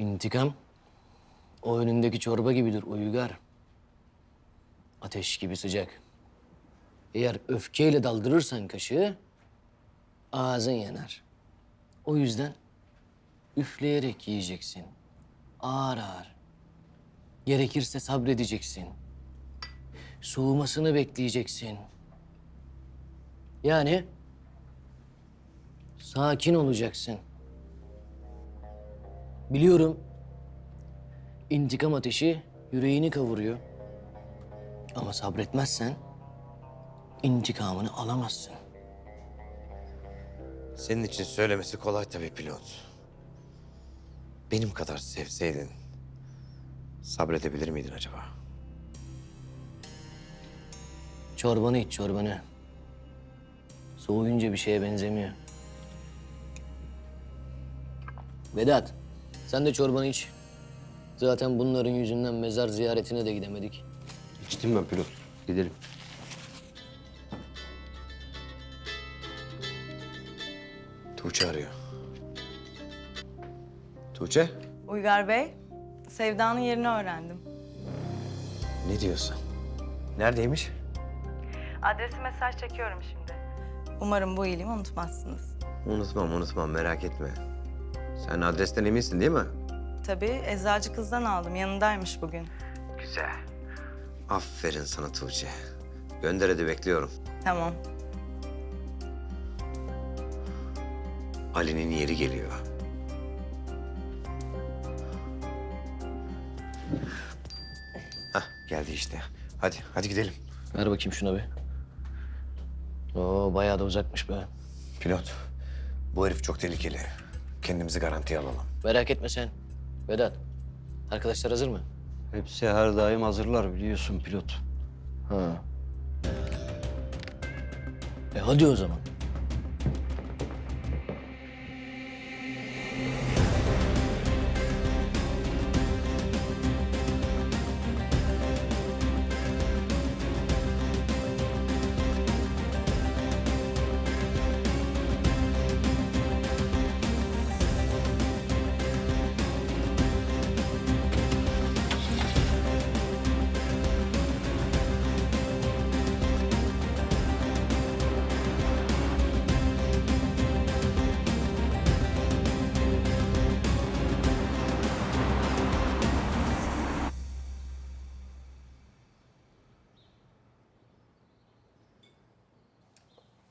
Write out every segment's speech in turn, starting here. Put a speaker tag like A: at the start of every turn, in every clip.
A: İntikam o önündeki çorba gibidir uygar. Ateş gibi sıcak. Eğer öfkeyle daldırırsan kaşığı ağzın yanar. O yüzden üfleyerek yiyeceksin. Ağır ağır. Gerekirse sabredeceksin. Soğumasını bekleyeceksin. Yani sakin olacaksın. Biliyorum intikam ateşi yüreğini kavuruyor. Ama sabretmezsen intikamını alamazsın.
B: Senin için söylemesi kolay tabii pilot. Benim kadar sevseydin sabredebilir miydin acaba?
A: Çorbanı iç çorbanı. Soğuyunca bir şeye benzemiyor. Vedat, sen de çorbanı iç. Zaten bunların yüzünden mezar ziyaretine de gidemedik.
C: İçtim ben pilot. Gidelim.
B: Tuğçe arıyor. Tuğçe?
D: Uygar Bey, Sevda'nın yerini öğrendim.
B: Ne diyorsun? Neredeymiş?
D: Adresi mesaj çekiyorum şimdi. Umarım bu iyiliğimi unutmazsınız.
B: Unutmam unutmam merak etme. Sen adresten eminsin değil mi?
D: Tabii eczacı kızdan aldım. Yanındaymış bugün.
B: Güzel. Aferin sana Tuğçe. Gönder hadi bekliyorum.
D: Tamam.
B: Ali'nin yeri geliyor. Hah geldi işte. Hadi hadi gidelim.
A: Ver bakayım şuna bir. Oo bayağı da uzakmış be.
B: Pilot, bu herif çok tehlikeli. Kendimizi garantiye alalım.
A: Merak etme sen. Vedat, arkadaşlar hazır mı?
C: Hepsi her daim hazırlar biliyorsun pilot.
A: Ha. E hadi o zaman.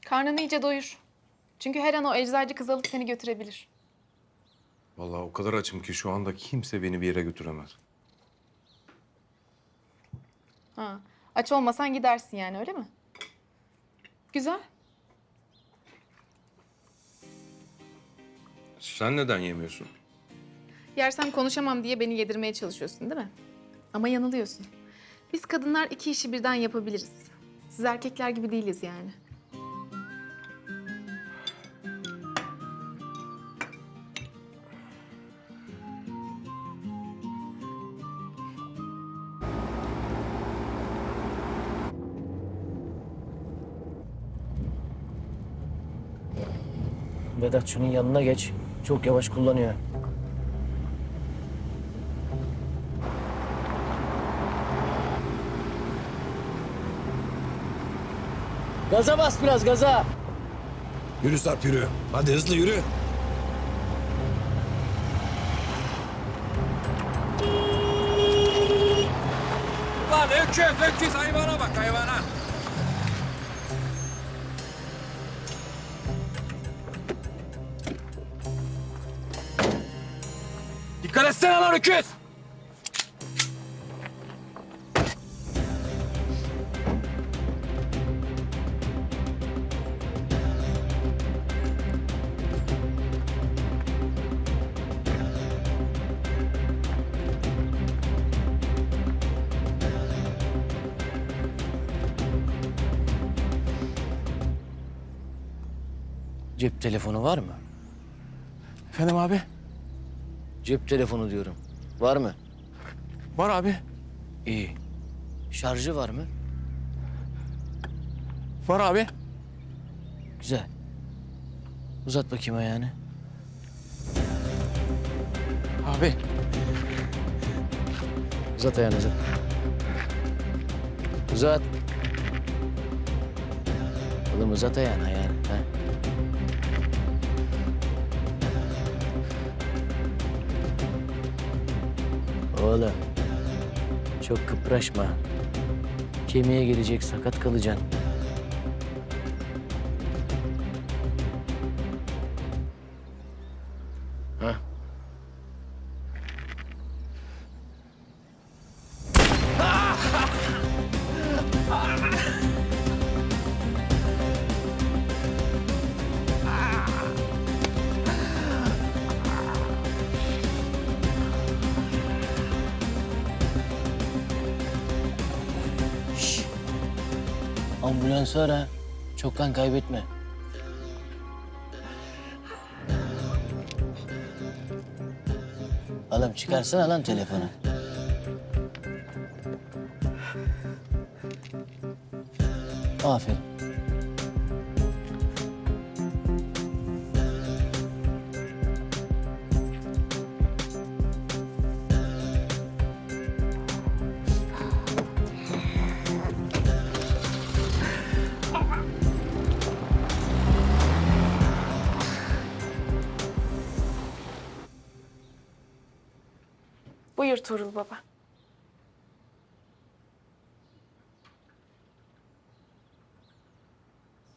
E: Karnını iyice doyur. Çünkü her an o eczacı kız alıp seni götürebilir.
F: Vallahi o kadar açım ki şu anda kimse beni bir yere götüremez.
E: Ha. Aç olmasan gidersin yani öyle mi? Güzel.
F: Sen neden yemiyorsun?
E: Yersem konuşamam diye beni yedirmeye çalışıyorsun değil mi? Ama yanılıyorsun. Biz kadınlar iki işi birden yapabiliriz. Siz erkekler gibi değiliz yani.
A: Vedat şunun yanına geç. Çok yavaş kullanıyor. Gaza bas biraz gaza.
G: Yürü Sarp yürü. Hadi hızlı yürü.
H: Lan öküz, öküz hayvana bak hayvana. Etsene lan öküz.
A: Cep telefonu var mı?
H: Efendim abi?
A: Cep telefonu diyorum. Var mı?
H: Var abi.
A: İyi. Şarjı var mı?
H: Var abi.
A: Güzel. Uzat bakayım ayağını.
H: Abi
A: Uzat ayağını uzat. Uzat. Oğlum uzat ayağını ayağını. Oğlum. Çok kıpraşma. Kemiğe gelecek sakat kalacaksın. Ambulansı ara. Çok kan kaybetme. Oğlum çıkarsana lan telefonu. Aferin.
E: Buyur Tuğrul Baba.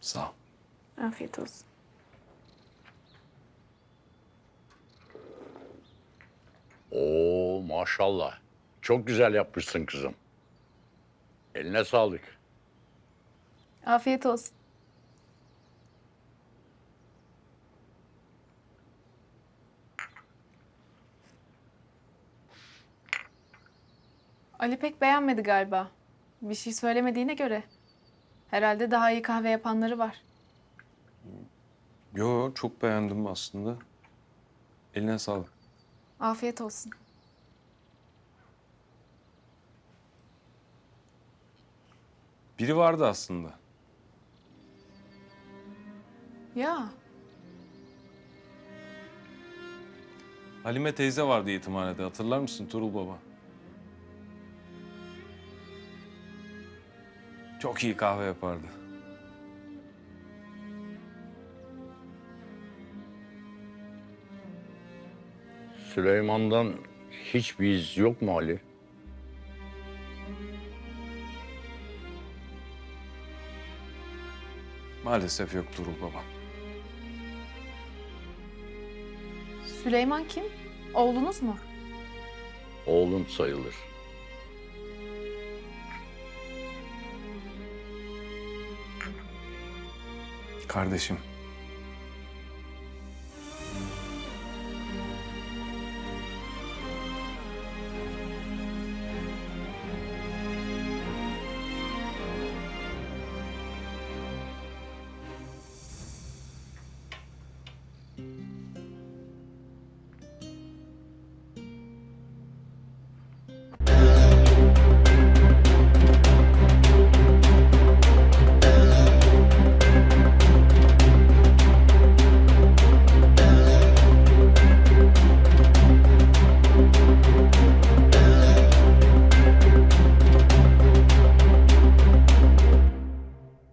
F: Sağ ol.
E: Afiyet olsun.
I: Oo maşallah. Çok güzel yapmışsın kızım. Eline sağlık.
E: Afiyet olsun. Ali pek beğenmedi galiba. Bir şey söylemediğine göre. Herhalde daha iyi kahve yapanları var.
F: Yo çok beğendim aslında. Eline sağlık.
E: Afiyet olsun.
F: Biri vardı aslında.
E: Ya
F: Halime teyze vardı yetimhanede hatırlar mısın Turul Baba? Çok iyi kahve yapardı.
I: Süleyman'dan hiçbir iz yok mu Ali?
F: Maalesef yok Turul Baba.
E: Süleyman kim? Oğlunuz mu?
I: Oğlum sayılır.
F: Kardeşim.